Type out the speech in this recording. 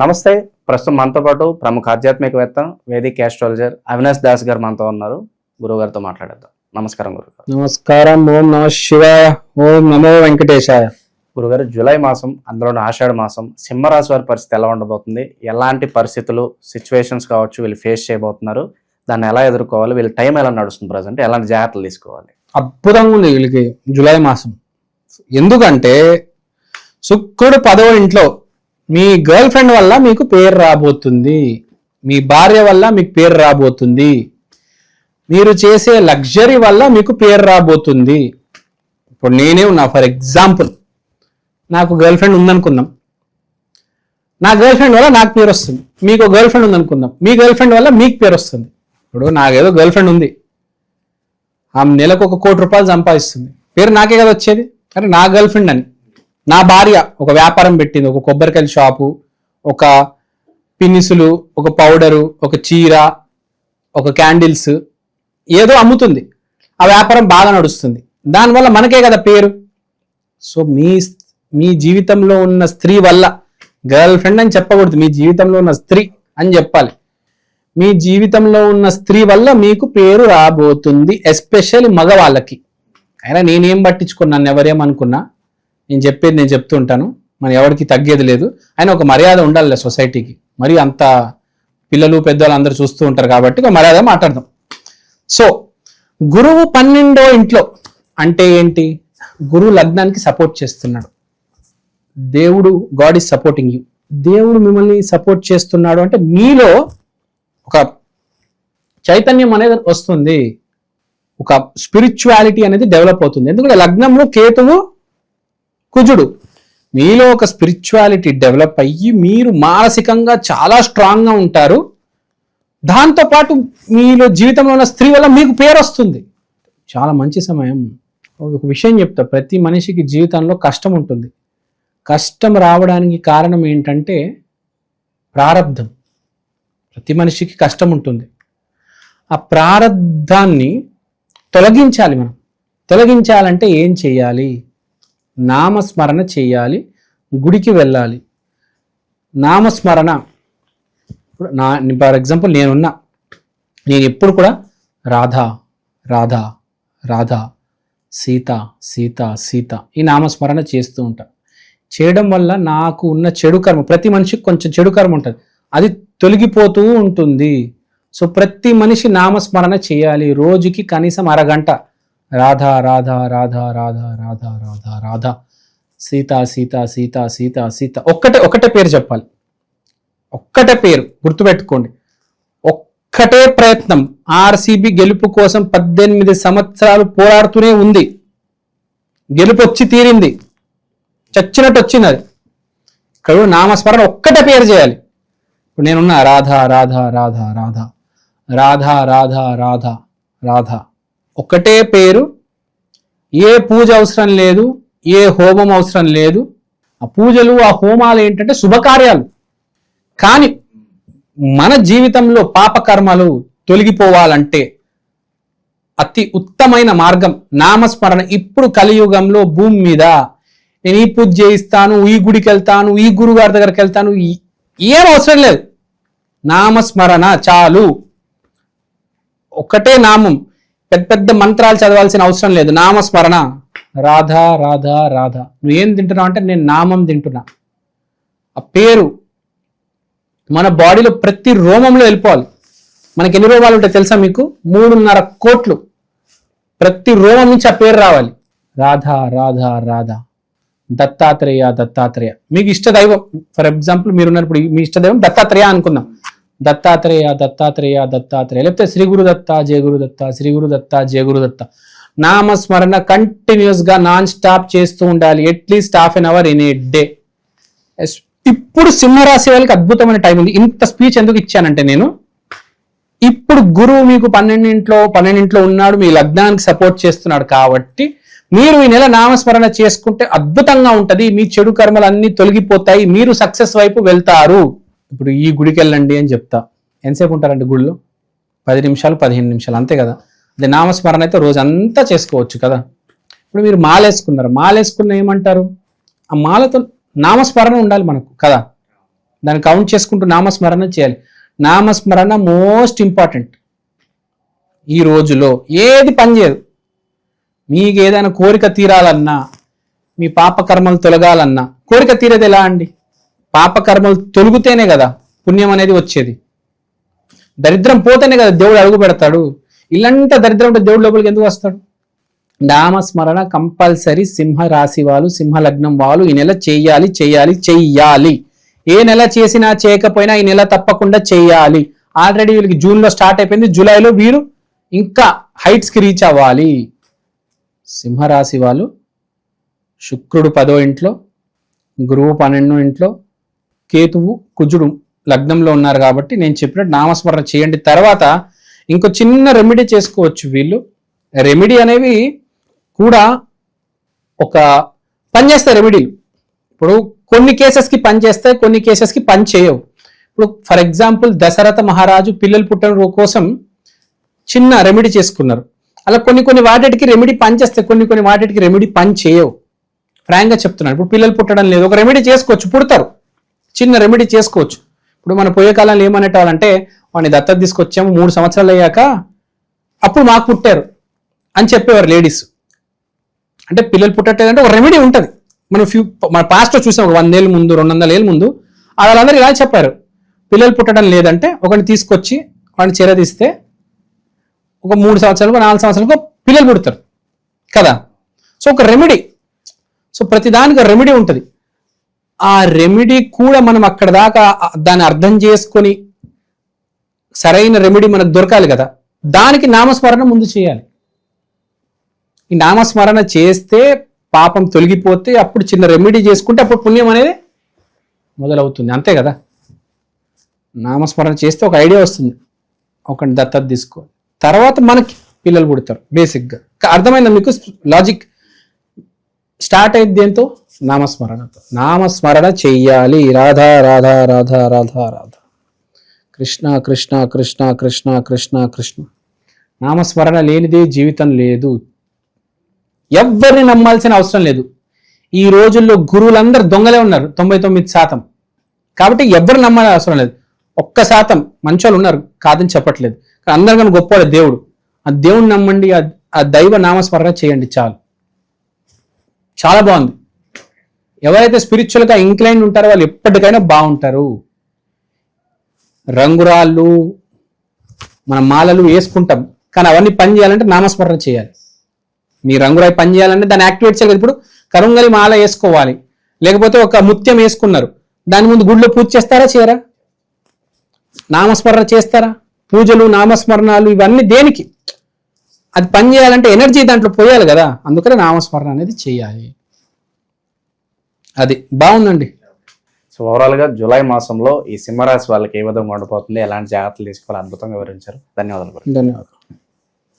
నమస్తే. ప్రస్తుతం మనతో పాటు ప్రముఖ ఆధ్యాత్మికవేత్త వేదిక్ ఆస్ట్రాలజర్ అవినాష్ దాస్ గారు మనతో ఉన్నారు. గురుగారితో మాట్లాడేద్దాం. నమస్కారం గురుగారు నమస్కారం. ఓం నమ శివాయ. ఓం నమో వెంకటేశాయ. గురుగారు జూలై మాసం అందులో ఆషాఢ మాసం సింహరాశి వారి పరిస్థితి ఎలా ఉండబోతుంది? ఎలాంటి పరిస్థితులు సిచ్యువేషన్స్ కావచ్చు వీళ్ళు ఫేస్ చేయబోతున్నారు? దాన్ని ఎలా ఎదుర్కోవాలి? వీళ్ళ టైం ఎలా నడుస్తుంది ప్రజెంట్ ఎలాంటి జాగ్రత్తలు తీసుకోవాలి? అద్భుతంగా ఉంది వీళ్ళకి జూలై మాసం. ఎందుకంటే శుక్రుడు పదవ ఇంట్లో మీ గర్ల్ ఫ్రెండ్ వల్ల మీకు పేరు రాబోతుంది. మీ భార్య వల్ల మీకు పేరు రాబోతుంది. మీరు చేసే లగ్జరీ వల్ల మీకు పేరు రాబోతుంది. ఇప్పుడు నేనే ఉన్నా ఫర్ ఎగ్జాంపుల్. నాకు గర్ల్ ఫ్రెండ్ ఉందనుకుందాం. నా గర్ల్ ఫ్రెండ్ వల్ల నాకు పేరు వస్తుంది. మీకు గర్ల్ ఫ్రెండ్ ఉందనుకుందాం. మీ గర్ల్ ఫ్రెండ్ వల్ల మీకు పేరు వస్తుంది. ఇప్పుడు నాకేదో గర్ల్ ఫ్రెండ్ ఉంది. ఆమె నెలకు ఒక కోటి రూపాయలు సంపాదిస్తుంది. పేరు నాకే కదా వచ్చేది? అరే నా గర్ల్ ఫ్రెండ్ అని. నా భార్య ఒక వ్యాపారం పెట్టింది ఒక కొబ్బరికాయల షాపు ఒక పిన్నిసులు ఒక పౌడరు ఒక చీర ఒక క్యాండిల్స్ ఏదో అమ్ముతుంది. ఆ వ్యాపారం బాగా నడుస్తుంది. దానివల్ల మనకే కదా పేరు. సో మీ మీ జీవితంలో ఉన్న స్త్రీ వల్ల గర్ల్ ఫ్రెండ్ అని చెప్పకూడదు మీ జీవితంలో ఉన్న స్త్రీ అని చెప్పాలి. మీ జీవితంలో ఉన్న స్త్రీ వల్ల మీకు పేరు రాబోతుంది ఎస్పెషల్లీ మగవాళ్ళకి. అయినా నేనేం పట్టించుకున్నాను ఎవరేమనుకున్నా. నేను చెప్పేది నేను చెప్తుంటాను మన ఎవరికి తగ్గేది లేదు. అయినా ఒక మర్యాద ఉండాలి సొసైటీకి. మరి అంత పిల్లలు పెద్దవాళ్ళు అందరూ చూస్తూ ఉంటారు కాబట్టి ఒక మర్యాద మాట్లాడదాం. సో గురువు పన్నెండో ఇంట్లో అంటే ఏంటి? గురువు లగ్నానికి సపోర్ట్ చేస్తున్నాడు. దేవుడు గాడ్ ఈజ్ సపోర్టింగ్ యూ దేవుడు మిమ్మల్ని సపోర్ట్ చేస్తున్నాడు అంటే మీలో ఒక చైతన్యం అనేది వస్తుంది. ఒక స్పిరిచువాలిటీ అనేది డెవలప్ అవుతుంది. ఎందుకంటే లగ్నము కేతువు కుజుడు మీలో ఒక స్పిరిచువాలిటీ డెవలప్ అయ్యి మీరు మానసికంగా చాలా స్ట్రాంగ్గా ఉంటారు. దాంతోపాటు మీలో జీవితంలో ఉన్న స్త్రీ వల్ల మీకు పేరు వస్తుంది. చాలా మంచి సమయం. ఒక విషయం చెప్తా ప్రతి మనిషికి జీవితంలో కష్టం ఉంటుంది. కష్టం రావడానికి కారణం ఏంటంటే ప్రారంధం. ప్రతి మనిషికి కష్టం ఉంటుంది. ఆ ప్రారంధాన్ని తొలగించాలి మనం. తొలగించాలంటే ఏం చేయాలి? నామస్మరణ చేయాలి గుడికి వెళ్ళాలి. నామస్మరణ ఇప్పుడు నా ఫర్ ఎగ్జాంపుల్ నేనున్నా నేను ఎప్పుడు కూడా రాధా రాధా రాధా సీత సీత సీత ఈ నామస్మరణ చేస్తూ ఉంటా. చేయడం వల్ల నాకు ఉన్న చెడు కర్మ ప్రతి మనిషికి కొంచెం చెడు కర్మ ఉంటుంది. అది తొలగిపోతూ ఉంటుంది. సో ప్రతి మనిషి నామస్మరణ చేయాలి. రోజుకి కనీసం అరగంట రాధా రాధా రాధా రాధా రాధా రాధా రాధా. సీత సీత సీత సీత సీత. ఒక్కటే ఒక్కటే పేరు చెప్పాలి. ఒక్కటే పేరు గుర్తుపెట్టుకోండి. ఒక్కటే ప్రయత్నం ఆర్సీబీ గెలుపు కోసం పద్దెనిమిది సంవత్సరాలు పోరాడుతూనే ఉంది. గెలుపు వచ్చి తీరింది. చచ్చినట్టు వచ్చింది అది ఇక్కడ నామస్మరణ ఒక్కటే పేరు చేయాలి. ఇప్పుడు నేనున్నా రాధా రాధా రాధా రాధా. రాధా రాధా రాధా రాధా. ఒకటే పేరు ఏ పూజ అవసరం లేదు ఏ హోమం అవసరం లేదు. ఆ పూజలు ఆ హోమాలు ఏంటంటే శుభకార్యాలు. కానీ మన జీవితంలో పాపకర్మలు తొలగిపోవాలంటే అతి ఉత్తమైన మార్గం నామస్మరణ ఇప్పుడు కలియుగంలో భూమి మీద. నేను ఈ పూజ చేయిస్తాను ఈ గుడికి వెళ్తాను ఈ గురుగారి దగ్గరికి వెళ్తాను ఏం అవసరం లేదు. నామస్మరణ చాలు. ఒకటే నామం పెద్ద పెద్ద మంత్రాలు చదవాల్సిన అవసరం లేదు. నామస్మరణ. రాధా రాధా రాధా. నువ్వేం తింటున్నావు అంటే నేను నామం తింటున్నా. ఆ పేరు మన బాడీలో ప్రతి రోమంలో వెళ్ళిపోవాలి. మనకి ఎన్ని రోమాలు ఉంటాయి తెలుసా మీకు? మూడున్నర కోట్లు. ప్రతి రోమం నుంచి ఆ పేరు రావాలి. రాధా రాధా రాధా. దత్తాత్రేయ దత్తాత్రేయ. మీకు ఇష్ట దైవం ఫర్ ఎగ్జాంపుల్ మీరున్నప్పుడు మీ ఇష్ట దైవం దత్తాత్రేయ అనుకుందాం. దత్తాత్రేయ దత్తాత్రేయ దత్తాత్రేయ. లేకపోతే శ్రీ గురు దత్త జయ గురు దత్త శ్రీ గురు దత్త జయ గురు దత్త నామస్మరణ కంటిన్యూస్గా నాన్ స్టాప్ చేస్తూ ఉండాలి. At least half an hour in a day ఇప్పుడు సింహరాశి వాళ్ళకి అద్భుతమైన టైం ఉంది. ఇంత స్పీచ్ ఎందుకు ఇచ్చానంటే నేను ఇప్పుడు గురువు మీకు పన్నెండింట్లో పన్నెండింట్లో ఉన్నాడు మీ లగ్నానికి సపోర్ట్ చేస్తున్నాడు కాబట్టి మీరు ఈ నెల నామస్మరణ చేసుకుంటే అద్భుతంగా ఉంటుంది. మీ చెడు కర్మలు అన్ని తొలగిపోతాయి. మీరు సక్సెస్ వైపు వెళ్తారు. ఇప్పుడు ఈ గుడికి వెళ్ళండి అని చెప్తా. ఎంతసేపు ఉంటారండి గుడిలో పది నిమిషాలు పదిహేను నిమిషాలు అంతే కదా? అదే నామస్మరణ అయితే రోజంతా చేసుకోవచ్చు కదా? ఇప్పుడు మీరు మాలేసుకున్నారు? మాలేసుకున్న ఏమంటారు? ఆ మాలతో నామస్మరణ ఉండాలి మనకు కదా? దాన్ని కౌంట్ చేసుకుంటూ నామస్మరణ చేయాలి. నామస్మరణ మోస్ట్ ఇంపార్టెంట్ ఈ రోజులో ఏది పనిచేయదు మీకు ఏదైనా కోరిక తీరాలన్నా మీ పాపకర్మలు తొలగాలన్నా కోరిక తీరేది ఎలా అండి? పాపకర్మలు తొలుగుతేనే కదా పుణ్యం అనేది వచ్చేది. దరిద్రం పోతేనే కదా దేవుడు అడుగు పెడతాడు. ఇల్లంతా దరిద్రం ఉంటే దేవుడు లోపలికి ఎందుకు వస్తాడు? నామస్మరణ కంపల్సరీ సింహ రాశి వాళ్ళు సింహ లగ్నం వాళ్ళు ఈ నెల చేయాలి చేయాలి చెయ్యాలి. ఏ నెల చేసినా చేయకపోయినా ఈ నెల తప్పకుండా చేయాలి. ఆల్రెడీ వీళ్ళకి జూన్లో స్టార్ట్ అయిపోయింది జూలైలో వీరు ఇంకా హైట్స్కి రీచ్ అవ్వాలి. సింహరాశి వాళ్ళు శుక్రుడు పదో ఇంట్లో గురువు పన్నెండు ఇంట్లో కేతువు కుజుడు లగ్నంలో ఉన్నారు కాబట్టి నేను చెప్పినట్టు నామస్మరణ చేయండి. తర్వాత ఇంకో చిన్న రెమెడీ చేసుకోవచ్చు వీళ్ళు. రెమెడీ అనేవి కూడా ఒక పనిచేస్తాయి రెమెడీలు ఇప్పుడు కొన్ని కేసెస్కి పనిచేస్తాయి కొన్ని కేసెస్కి పని చేయవు. ఇప్పుడు ఫర్ ఎగ్జాంపుల్ దశరథ మహారాజు పిల్లలు పుట్టడం కోసం చిన్న రెమెడీ చేసుకున్నారు. అలా కొన్ని కొన్ని వాటికి రెమెడీ పనిచేస్తాయి కొన్ని కొన్ని వాటికి రెమెడీ పని చేయవు. ఫ్రాంక్గా చెప్తున్నాను. ఇప్పుడు పిల్లలు పుట్టడం లేదు. ఒక రెమెడీ చేసుకోవచ్చు పుడతారు. చిన్న రెమెడీ చేసుకోవచ్చు. ఇప్పుడు మన పోయే కాలంలో ఏమనేటాలంటే వాడిని దత్తత తీసుకొచ్చాము మూడు సంవత్సరాలు అయ్యాక అప్పుడు మాకు పుట్టారు అని చెప్పేవారు లేడీస్ అంటే పిల్లలు పుట్టట్లేదంటే ఒక రెమెడీ ఉంటుంది. మనం ఫ్యూ మన పాస్ట్లో చూసాం ఒక వందేళ్ళ ముందు రెండు వందల ఏళ్ళ ముందు వాళ్ళందరూ ఇలా చెప్పారు. పిల్లలు పుట్టడం లేదంటే ఒకరిని తీసుకొచ్చి వాడిని చేరదీస్తే ఒక మూడు సంవత్సరాలకు నాలుగు సంవత్సరాలకు పిల్లలు పుడతారు. కదా? సో ఒక రెమెడీ సో ప్రతిదానికి రెమెడీ ఉంటుంది. ఆ రెమెడీ కూడా మనం అక్కడ దాకా దాన్ని అర్థం చేసుకొని సరైన రెమెడీ మనకు దొరకాలి కదా. దానికి నామస్మరణ ముందు చేయాలి. ఈ నామస్మరణ చేస్తే పాపం తొలగిపోతే అప్పుడు చిన్న రెమెడీ చేసుకుంటే అప్పుడు పుణ్యం అనేది మొదలవుతుంది. అంతే కదా? నామస్మరణ చేస్తే ఒక ఐడియా వస్తుంది. ఒక దత్తత తీసుకో తర్వాత మనకి పిల్లలు పుడతారు బేసిక్గా అర్థమైందా మీకు? లాజిక్ స్టార్ట్ అయింది దేంతో? నామస్మరణతో నామస్మరణ చెయ్యాలి. రాధా రాధా రాధా రాధా రాధా. కృష్ణ కృష్ణ కృష్ణ కృష్ణ కృష్ణ కృష్ణ. నామస్మరణ లేనిదే జీవితం లేదు. ఎవ్వరిని నమ్మాల్సిన అవసరం లేదు. ఈ రోజుల్లో గురువులందరూ దొంగలే ఉన్నారు. తొంభై తొమ్మిది శాతం. కాబట్టి ఎవ్వరు నమ్మాలి అవసరం లేదు. ఒక్క శాతం మంచోళ్ళు ఉన్నారు. కాదని చెప్పట్లేదు. కానీ అందరికన్నా గొప్పవాడు దేవుడు. ఆ దేవుడిని నమ్మండి. ఆ దైవ నామస్మరణ చేయండి చాలు. చాలా బాగుంది. ఎవరైతే స్పిరిచువల్గా ఇంక్లైన్ ఉంటారో వాళ్ళు ఎప్పటికైనా బాగుంటారు. రంగురాళ్ళు మన మాలలు వేసుకుంటాం. కానీ అవన్నీ పని చేయాలంటే నామస్మరణ చేయాలి. మీ రంగురాయి పని చేయాలంటే దాన్ని యాక్టివేట్ చేయాలి ఇప్పుడు. కరుంగలి మాల వేసుకోవాలి. లేకపోతే ఒక ముత్యం వేసుకున్నారు. దాని ముందు గుడిలో పూజ చేస్తారా చేయరా? నామస్మరణ చేస్తారా? పూజలు నామస్మరణాలు ఇవన్నీ దేనికి? అది పని చేయాలంటే ఎనర్జీ దాంట్లో పోయాలి కదా. అందుకనే నామస్మరణ అనేది చేయాలి. అది బాగుందండి. సో ఓవరాల్గా జూలై మాసంలో ఈ సింహరాశి వాళ్ళకి ఏ విధంగా ఉండబోతుంది ఎలాంటి జాగ్రత్తలు తీసుకోవాలి అద్భుతంగా వివరించారు. ధన్యవాదాలు. ధన్యవాదాలు.